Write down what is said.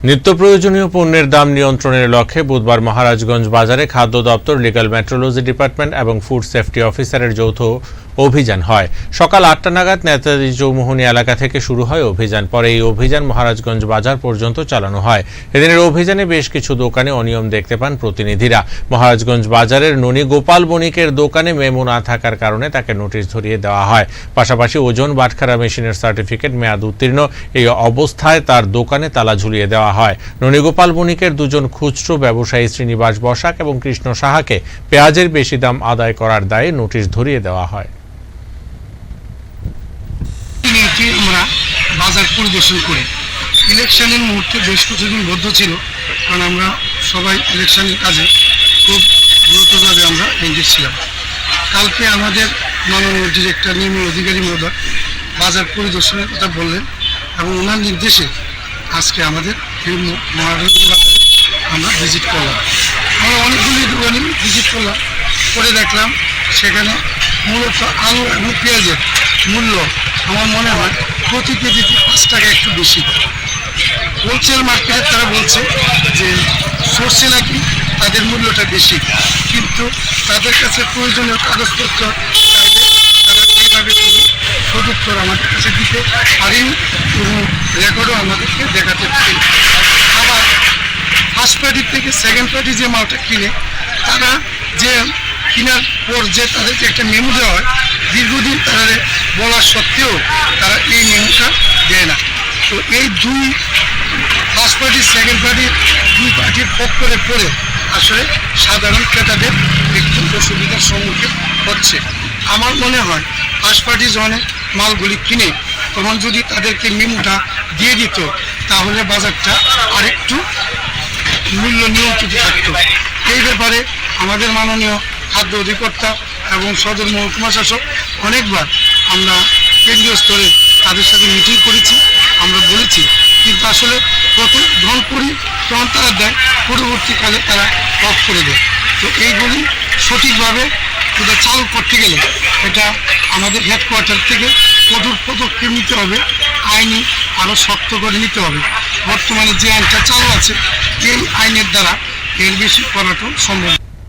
নিত্য প্রয়োজনীয় পণ্যের দাম নিয়ন্ত্রণের লক্ষ্যে বুধবার মহারাজগঞ্জ বাজারে খাদ্য দপ্তর লিগাল মেট্রোলজি ডিপার্টমেন্ট এবং ফুড সেফটি অফিসারের যৌথ অভিযান হয়। সকাল আটটা নাগাদ নেতাজি চৌমুহনী এলাকা থেকে শুরু হয় অভিযান। পরে এই অভিযান মহারাজগঞ্জ বাজার পর্যন্ত চালানো হয়। এদিনের অভিযানে বেশ কিছু দোকানে অনিয়ম দেখতে পান প্রতিনিধিরা। মহারাজগঞ্জ বাজারের ননী গোপাল বণিকের দোকানে মেমো না থাকার কারণে তাকে নোটিশ ধরিয়ে দেওয়া হয়। পাশাপাশি ওজন বাটখারা মেশিনের সার্টিফিকেট মেয়াদ উত্তীর্ণ। এই অবস্থায় তার দোকানে তালা ঝুলিয়ে দেওয়া হয়। ননীগোপাল বণিকের দুজন খুচরো ব্যবসায়ী শ্রীনিবাস বসাক এবং কৃষ্ণ সাহাকে পেঁয়াজের বেশি দাম আদায় করার দায়ে নোটিশ ধরিয়ে দেওয়া হয় নিয়েছি আমরা বাজার পরিদর্শন করি। ইলেকশনের মুহূর্তে বেশ কিছুদিন বদ্ধ ছিল, কারণ আমরা সবাই ইলেকশনের কাজে খুব গুরুত্বভাবে আমরা এঙ্গেজ ছিলাম। কালকে আমাদের মাননীয় ডিরেক্টর নিয়মী অধিকারী মহোদয় বাজার পরিদর্শনের কথা বললেন এবং ওনার নির্দেশে আজকে আমাদের এই বাজারে আমরা ভিজিট করলাম। আমরা অনেকগুলি দোকানে ভিজিট করলাম, করে দেখলাম সেখানে মূলত আলু এবং পেঁয়াজের মূল্য আমার মনে হয় প্রতি কেজিতে পাঁচ টাকা একটু বেশি হোলসেল মার্কেটে তারা বলছে যে সর্ষে নাকি তাদের মূল্যটা বেশি। কিন্তু তাদের কাছে প্রয়োজনীয় কাগজপত্র চাইলে তারা এইভাবে করে সদুত্তর আমাদের কাছে দিতে পারেনি এবং রেকর্ডও আমাদেরকে দেখাতে পারেন। আবার ফার্স্ট পার্টির থেকে সেকেন্ড পার্টি যে মালটা কিনে, তারা যে কেনার পর যে তাদেরকে একটা মেমো দেওয়া হয় দীর্ঘদিন তারা বলা সত্ত্বেও তারা এই মেমোটা দেয় না। তো এই দুই ফার্স্ট পার্টি সেকেন্ড পার্টি দুই পার্টির পক্ষরে পড়ে আসলে সাধারণ ক্রেতাদের একটু অসুবিধার সম্মুখীন হচ্ছে। আমার মনে হয় ফার্স্ট পার্টি যখন মালগুলি কিনে তখন যদি তাদেরকে মেমোটা দিয়ে দিত, তাহলে বাজারটা আরেকটু মূল্য নিয়ন্ত্রিত থাকতো। এই ব্যাপারে আমাদের মাননীয় খাদ্য অধিকর্তা এবং সদর মহকুমা শাসক অনেকবার আমরা কেন্দ্রীয় স্তরে তাদের সাথে মিটিং করেছি, আমরা বলেছি, কিন্তু আসলে কত ধন তখন তারা দেয়, পরবর্তীকালে তারা অফ করে দেয় তো এইগুলি সঠিকভাবে এটা চালু করতে গেলে এটা আমাদের হেডকোয়ার্টার থেকে কঠোর পদক্ষেপ নিতে হবে, আইনি আরও শক্ত করে নিতে হবে বর্তমানে যে আইনটা চালু আছে, এই আইনের দ্বারা এর বেশি করাটাও সম্ভব।